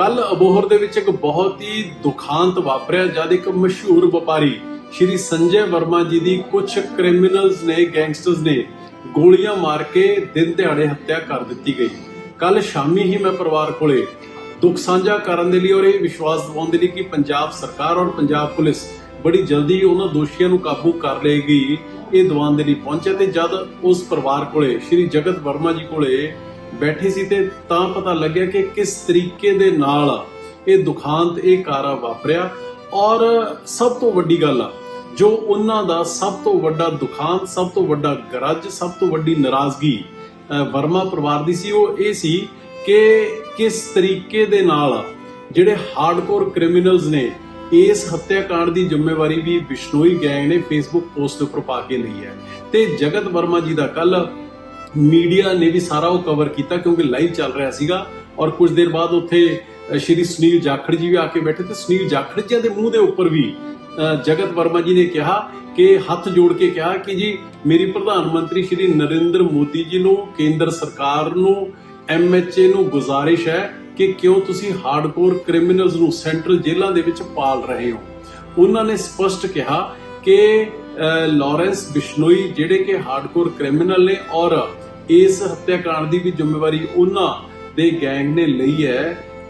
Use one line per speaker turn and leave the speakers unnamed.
ਕੱਲ ਅਬੋਹਰ ਦੇ ਵਿੱਚ ਇੱਕ ਬਹੁਤ ਹੀ ਦੁਖਾਂਤ ਵਾਪਰਿਆ, ਜਦ ਇੱਕ ਮਸ਼ਹੂਰ ਵਪਾਰੀ ਸ਼੍ਰੀ ਸੰਜੇ ਵਰਮਾ ਜੀ ਦੀ ਕੁਝ ਕ੍ਰਿਮੀਨਲਸ ਨੇ ਗੈਂਗਸਟਰਸ ਨੇ ਗੋਲੀਆਂ ਮਾਰ ਕੇ ਦਿਨ ਦਿਹਾੜੇ ਹੱਤਿਆ ਕਰ ਦਿੱਤੀ ਗਈ। ਕੱਲ ਸ਼ਾਮੀ ਹੀ ਮੈਂ ਪਰਿਵਾਰ ਕੋਲੇ ਦੁੱਖ ਸਾਂਝਾ ਕਰਨ ਦੇ ਲਈ ਔਰ ਇਹ ਵਿਸ਼ਵਾਸ ਦਿਵਾਉਣ ਦੇ ਲਈ ਕਿ ਪੰਜਾਬ ਸਰਕਾਰ ਔਰ ਪੰਜਾਬ ਪੁਲਿਸ ਬੜੀ ਜਲਦੀ ਉਹਨਾਂ ਦੋਸ਼ੀਆਂ ਨੂੰ ਕਾਬੂ ਕਰ ਲਏਗੀ, ਇਹ ਦਿਵਾਉਣ ਦੇ ਲਈ ਪਹੁੰਚਿਆ ਤੇ ਜਦ ਉਸ ਪਰਿਵਾਰ ਕੋਲੇ, ਸ਼੍ਰੀ ਜਗਤ ਵਰਮਾ ਜੀ ਕੋਲੇ ਬੈਠੀ ਸੀ ਤੇ ਤਾਂ ਪਤਾ ਲੱਗਿਆ ਕਿ ਕਿਸ ਤਰੀਕੇ ਦੇ ਨਾਲ ਇਹ ਦੁਖਾਂਤ, ਇਹ ਕਾਰਾ ਵਾਪਰਿਆ। ਔਰ ਸਭ ਤੋਂ ਵੱਡੀ ਗੱਲ ਆ, ਜੋ ਉਹਨਾਂ ਦਾ ਸਭ ਤੋਂ ਵੱਡਾ ਦੁਖਾਂਤ, ਸਭ ਤੋਂ ਵੱਡਾ ਗਰਜ, ਸਭ ਤੋਂ ਵੱਡੀ ਨਾਰਾਜ਼ਗੀ ਵਰਮਾ ਪਰਿਵਾਰ ਦੀ ਸੀ, ਉਹ ਇਹ ਸੀ ਕਿ ਕਿਸ ਤਰੀਕੇ ਦੇ ਨਾਲ ਜਿਹੜੇ ਹਾਰਡਕੋਰ ਕ੍ਰਿਮੀਨਲਸ ਨੇ, ਇਸ ਹੱਤਿਆਕਾਂਡ ਦੀ ਜ਼ਿੰਮੇਵਾਰੀ ਵੀ ਬਿਸ਼ਨੋਈ ਗੈਂਗ ਨੇ ਫੇਸਬੁੱਕ ਪੋਸਟ ਦੇ ਉੱਪਰ ਪਾ ਕੇ ਲਈ ਹੈ। ਤੇ ਜਗਤ ਵਰਮਾ ਜੀ ਦਾ ਕੱਲ ਮੀਡੀਆ ਨੇ ਵੀ ਸਾਰਾ ਉਹ ਕਵਰ ਕੀਤਾ ਕਿਉਂਕਿ ਲਾਈਵ ਚੱਲ ਰਿਹਾ ਸੀਗਾ ਔਰ ਕੁਝ ਦੇਰ ਬਾਅਦ ਉੱਥੇ ਸ਼੍ਰੀ ਸੁਨੀਲ ਜਾਖੜ ਜੀ ਵੀ ਆ ਕੇ ਬੈਠੇ ਤੇ ਸੁਨੀਲ ਜਾਖੜ ਜੀ ਦੇ ਮੂੰਹ ਦੇ ਉੱਪਰ ਵੀ ਜਗਤ ਵਰਮਾ ਜੀ ਨੇ ਕਿਹਾ ਕਿ ਹੱਥ ਜੋੜ ਕੇ ਕਿਹਾ ਕਿ ਜੀ ਮੇਰੀ ਪ੍ਰਧਾਨ ਮੰਤਰੀ ਸ਼੍ਰੀ ਨਰਿੰਦਰ ਮੋਦੀ ਜੀ ਨੂੰ, ਕੇਂਦਰ ਸਰਕਾਰ ਨੂੰ ਐਮਐਚਏ ਨੂੰ ਗੁਜ਼ਾਰਿਸ਼ ਹੈ ਕਿ ਕਿਉਂ ਤੁਸੀਂ ਹਾਰਡਕੋਰ ਕ੍ਰਿਮੀਨਲਸ ਨੂੰ ਸੈਂਟਰਲ ਜੇਲ੍ਹਾਂ ਦੇ ਵਿੱਚ ਪਾਲ ਰਹੇ ਹੋ। ਉਹਨਾਂ ਨੇ ਸਪਸ਼ਟ ਕਿਹਾ ਕਿ ਲਾਰੈਂਸ ਬਿਸ਼ਨੋਈ ਜਿਹੜੇ ਕਿ ਹਾਰਡਕੋਰ ਕ੍ਰਿਮੀਨਲ ਨੇ ਔਰ ਇਸ ਹੱਤਿਆਕਾਂਡ ਦੀ ਵੀ ਜ਼ਿੰਮੇਵਾਰੀ ਉਹਨਾਂ ਦੇ ਗੈਂਗ ਨੇ ਲਈ ਹੈ।